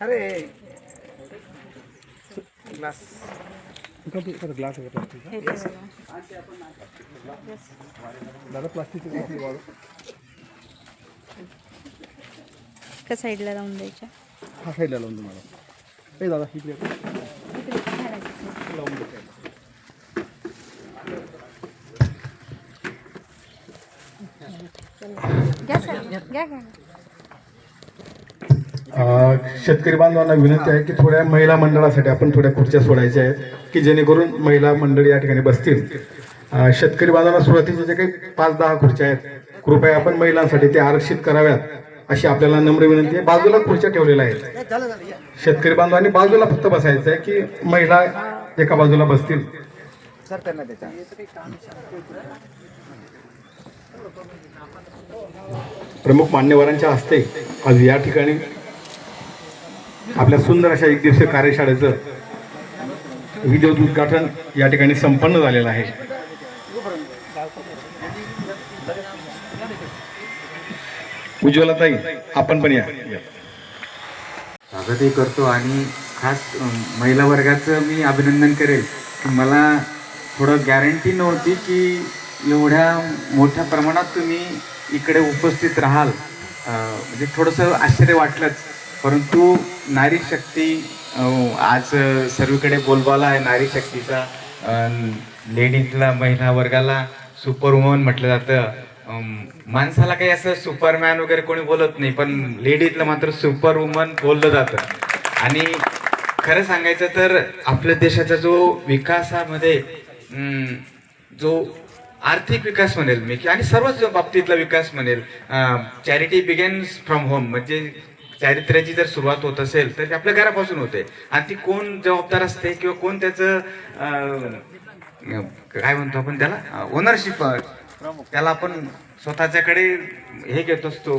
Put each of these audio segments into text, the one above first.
अरे. Glass. Glass आहे plastic दादा प्लास्टिकची ग्लास वाढ का साईडला लावून द्यायच्या. हा साईडला लावून तुम्हाला ए दादा इकडे लावून शेतकरी बांधवांना विनंती आहे की थोड्या महिला मंडळासाठी आपण थोड्या खुर्च्या सोडायच्या आहेत की जेणेकरून महिला मंडळी या ठिकाणी बसतील. शेतकरी बांधवांना सुरुवातीच्या जे काही पाच दहा खुर्च्या आहेत कृपया आपण महिलांसाठी ते आरक्षित कराव्यात. अशी आपल्याला नम्र विनंती आहे. बाजूला खुर्च्या ठेवलेल्या आहेत. शेतकरी बांधवांनी बाजूला फक्त बसायचं आहे की महिला एका बाजूला बसतील. प्रमुख मान्यवरांच्या हस्ते आज या ठिकाणी आपल्या सुंदर अशा एक दिवसीय कार्यशाळेचं विद्युत उद्घाटन या ठिकाणी संपन्न झालेलं आहे. उज्ज्वलाताई आपण पण या. स्वागतही करतो आणि खास महिला वर्गाचं मी अभिनंदन करेल. मला थोडं गॅरंटी नव्हती की एवढ्या मोठ्या प्रमाणात तुम्ही इकडे उपस्थित राहाल. म्हणजे थोडंसं आश्चर्य वाटलंच. परंतु नारी शक्ती आज सर्वीकडे बोलबाला आहे नारी शक्तीचा. लेडीजला महिला वर्गाला सुपर वुमन म्हटलं जातं. माणसाला काही असं सुपरमॅन वगैरे कोणी बोलत नाही पण लेडीजला मात्र सुपर वुमन बोललं जातं. आणि खरं सांगायचं तर आपल्या देशाचा जो विकासामध्ये जो आर्थिक विकास म्हणेल मी की आणि सर्वच बाबतीतला विकास म्हणेल चॅरिटी बिगेन्स फ्रॉम होम म्हणजे चारित्र्याची जर सुरुवात होत असेल तर ती आपल्या घरापासून होते. आणि ती कोण जबाबदार असते किंवा कोण त्याचं काय म्हणतो आपण त्याला? ओनरशिप त्याला आपण स्वतःच्याकडे हे घेत असतो.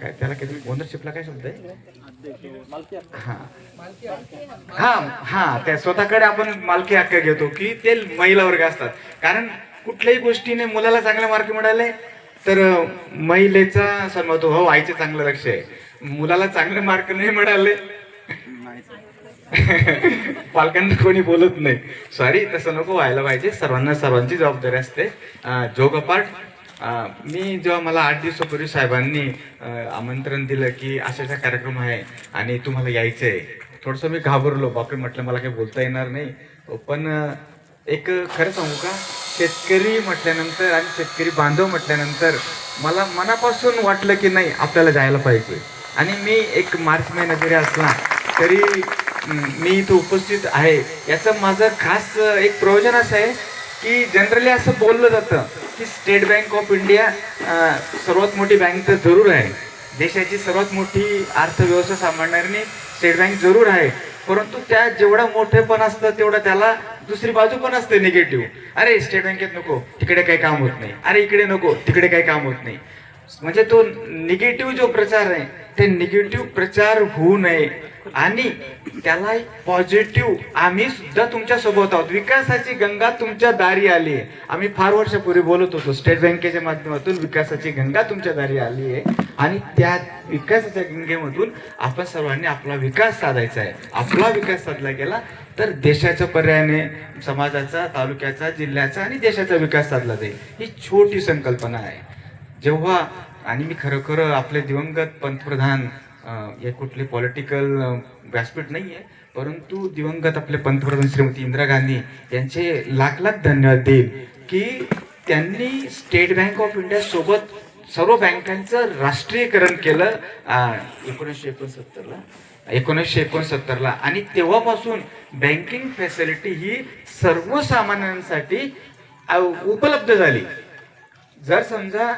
काय त्याला किती ओनरशिपला काय शब्द आहे? हा. हा त्या स्वतःकडे आपण मालकी हक्क घेतो की ते महिला वर्ग असतात. कारण कुठल्याही गोष्टीने मुलाला चांगले मार्क मिळाले तर महिलेचा सन्मान होतो. हो आईचे चांगलं लक्ष आहे. मुलाला चांगले मार्क नाही मिळाले. पालकांना कोणी बोलत नाही. सॉरी तसं नको व्हायला पाहिजे. सर्वांना सर्वांची जबाबदारी असते. जोगपाठ मी जेव्हा मला आठ दिवसापूर्वी साहेबांनी आमंत्रण दिलं की अशाचा कार्यक्रम आहे आणि तुम्हाला यायचं आहे थोडंसं मी घाबरलो. बापरे म्हटलं मला काही बोलता येणार नाही. पण एक खरं सांगू का? शेतकरी म्हटल्यानंतर आणि शेतकरी बांधव म्हटल्यानंतर मला मनापासून वाटलं की नाही आपल्याला जायला पाहिजे. आणि मी एक मार्च महिना जरी असला तरी मी इथं उपस्थित आहे. याचं माझं खास एक प्रयोजन असं आहे की जनरली असं बोललं जातं की स्टेट बँक ऑफ इंडिया सर्वात मोठी बँक तर जरूर आहे. देशाची सर्वात मोठी अर्थव्यवस्था सांभाळणारी स्टेट बँक जरूर आहे. परंतु त्या जेवढं मोठेपण असतं तेवढं त्याला दुसरी बाजू पण असते निगेटिव्ह अरे स्टेट बँकेत नको तिकडे काही काम होत नाही. अरे इकडे नको तिकडे काही काम होत नाही. म्हणजे तो निगेटिव्ह जो प्रचार आहे ते निगेटिव्ह प्रचार होऊ नये. आणि त्याला पॉझिटिव्ह आम्ही सुद्धा तुमच्यासोबत आहोत. विकासाची गंगा तुमच्या दारी आली आहे. आम्ही फार वर्षापूर्वी बोलत होतो स्टेट बँकेच्या माध्यमातून विकासाची गंगा तुमच्या दारी आली आहे. आणि त्या विकासाच्या गंगेमधून आपण सर्वांनी आपला विकास साधायचा आहे. आपला विकास साधला गेला तर देशाच्या पर्यायाने समाजाचा तालुक्याचा जिल्ह्याचा आणि देशाचा विकास साधला जाईल. ही छोटी संकल्पना आहे. जेव्हा आणि मी खरोखर आपले दिवंगत पंतप्रधान हे कुठले पॉलिटिकल व्यासपीठ नाही आहे परंतु दिवंगत आपले पंतप्रधान श्रीमती इंदिरा गांधी यांचे लाख लाख धन्यवाद देईल की त्यांनी स्टेट बँक ऑफ इंडिया सोबत सर्व बँकांचं राष्ट्रीयकरण केलं एकोणीसशे एकोणसत्तरला एकोणीसशे एकोणसत्तरला. आणि तेव्हापासून बँकिंग फॅसिलिटी ही सर्वसामान्यांसाठी उपलब्ध झाली. जर समजा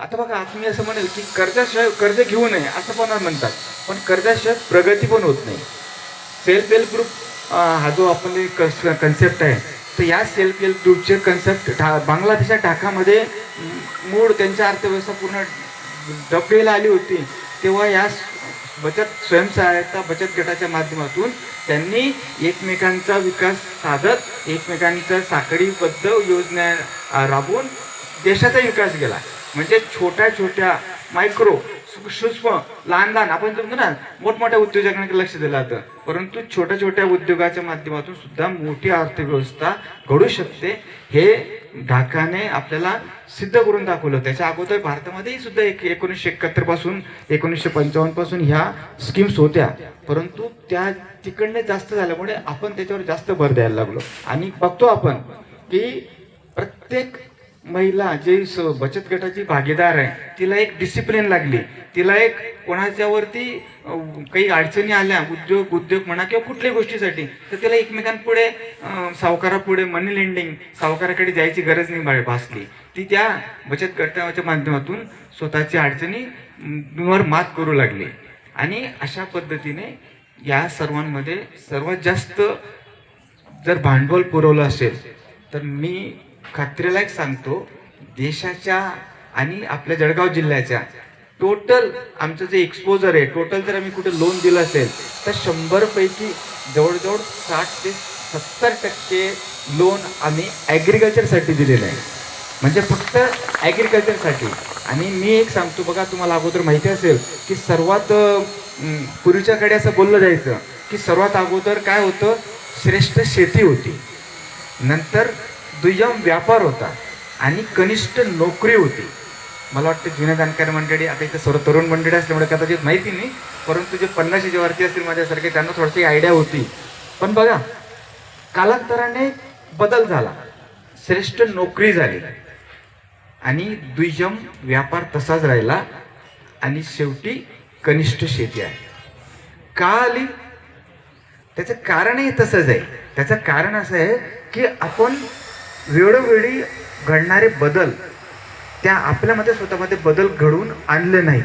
आता बघा आता मी असं म्हणेल की कर्जाशिवाय कर्ज घेऊ नये असं पण म्हणतात. पण कर्जाशिवाय प्रगती पण होत नाही. सेल्फ हेल्प ग्रुप हा जो आपण कन्सेप्ट आहे तर या सेल्फ हेल्प ग्रुपचे कन्सेप्ट ढा बांगलादेशच्या ढाकामध्ये मूळ त्यांच्या अर्थव्यवस्था पूर्ण डबेला आली होती. तेव्हा या बचत स्वयंसहायता बचत गटाच्या माध्यमातून त्यांनी एकमेकांचा विकास साधत एकमेकांच्या साखळीबद्ध योजना राबून राबवून देशाचा विकास केला. म्हणजे छोट्या छोट्या मायक्रो सूक्ष्म लहान लहान आपण जे ना मोठमोठ्या उद्योजकांकडे लक्ष दिलं जातं. परंतु छोट्या छोट्या उद्योगाच्या माध्यमातून सुद्धा मोठी अर्थव्यवस्था घडू शकते. हे ढाकाने आपल्याला सिद्ध करून दाखवलं. त्याच्या अगोदर भारतामध्येही सुद्धा एक एकोणीसशे एकाहत्तरपासून एकोणीसशे पंचावन्नपासून ह्या स्कीम्स होत्या. परंतु त्या तिकडने जास्त झाल्यामुळे आपण त्याच्यावर जास्त भर द्यायला लागलो. आणि बघतो आपण की प्रत्येक महिला जे स- बचत गटाची भागीदार आहे तिला एक डिसिप्लिन लागली. तिला एक कोणाच्यावरती काही अडचणी आल्या उद्योग उद्योग म्हणा किंवा कुठल्याही गोष्टीसाठी तर तिला एकमेकांपुढे सावकारापुढे मनी लेंडिंग सावकाराकडे जायची गरज नाही भासली. ती त्या बचत गटाच्या माध्यमातून स्वतःची अडचणी वर मात करू लागली. आणि अशा पद्धतीने या सर्वांमध्ये सर्वात जास्त जर भांडवल पुरवलं असेल तर मी खात्रीलायक सांगतो देशाच्या आणि आपल्या जळगाव जिल्ह्याच्या. टोटल आमचं जे एक्सपोजर आहे टोटल जर आम्ही कुठे लोन दिलं असेल तर शंभर पैकी जवळजवळ साठ ते सत्तर टक्के लोन आम्ही ॲग्रिकल्चरसाठी दिलेलं आहे. म्हणजे फक्त ॲग्रिकल्चरसाठी आणि मी एक सांगतो बघा तुम्हाला अगोदर माहिती असेल की सर्वात पूर्वीच्याकडे असं बोललं जायचं की सर्वात अगोदर काय होतं श्रेष्ठ शेती होती. नंतर दुय्यम व्यापार होता आणि कनिष्ठ नोकरी होती. मला वाटतं जुन्या जाणकार मंडळी आता इथे सर्व तरुण मंडळी असल्यामुळे कदाचित माहिती नाही परंतु जे पन्नाशीच्या वरती असतील माझ्यासारखे त्यांना थोडीशी आयडिया होती. पण बघा कालांतराने बदल झाला. श्रेष्ठ नोकरी झाली. आणि दुय्यम व्यापार तसाच राहिला आणि शेवटी कनिष्ठ शेती आहे. का आली? त्याचं कारणही तसंच आहे. त्याचं कारण असं आहे की आपण वेळोवेळी घडणारे बदल त्या आपल्यामध्ये स्वतःमध्ये बदल घडवून आणले नाहीत.